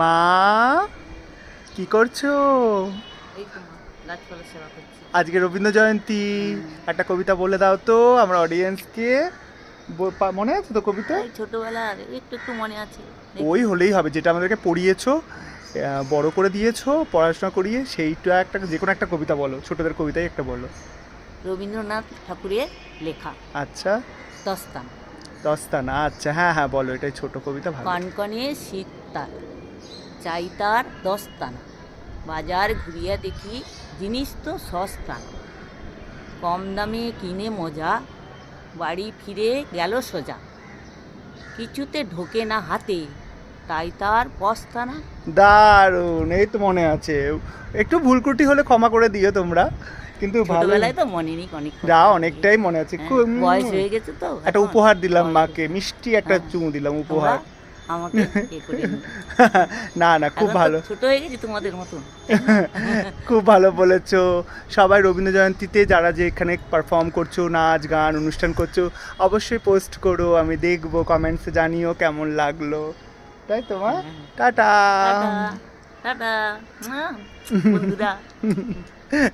মা কি করছ? আজকে রবীন্দ্র জয়ন্তী। একটা কবিতা বলে দাও তো আমরা অডিয়েন্সকে মনে আছে তো কবিতা? ছোটবেলার একটু একটু মনে আছে। ওই হলেই হবে যেটা আমাদেরকে পড়িয়েছো বড় করে দিয়েছ পড়াশোনা করিয়ে সেইটা একটা যে কোনো একটা কবিতা বলো ছোটদের কবিতাই একটা বলো। রবীন্দ্রনাথ ঠাকুরের লেখা। আচ্ছা। দস্তান। দস্তানা আচ্ছা হ্যাঁ হ্যাঁ বলো এটাই ছোট কবিতা ভালো। কনকনে শীত তার। চাই তার দস্তানা বাজার ঘুরিয়া দেখি জিনিস তো সস্তা। কম দামে কিনে মজা বাড়ি ফিরে গেল সোজা। কিছুতে ঢোকে না হাতে তাই তার পস্তানা। দারুণ এই তো মনে আছে। একটু ভুল ত্রুটি হলে ক্ষমা করে দিও তোমরা। কিন্তু ভালো ছোটবেলায় তো মনে নেই অনেক। যা অনেকটাই মনে আছে। হ্যাঁ, খুব বয়স হয়ে গেছে তো একটা উপহার দিলাম মাকে মিষ্টি একটা হ্যাঁ। চুমু দিলাম উপহার। আমাকে। না না খুব ভালো। ছোট হয়ে গেছি তোমাদের খুব ভালো বলেছ। সবাই রবীন্দ্র জয়ন্তীতে যারা যে এখানে পারফর্ম করছ নাচ গান অনুষ্ঠান করছ অবশ্যই পোস্ট করো আমি দেখব কমেন্টসে জানিও কেমন লাগল। তাই তো মা? হ্যাঁ। টাটা। Tata tata. বন্ধুরা।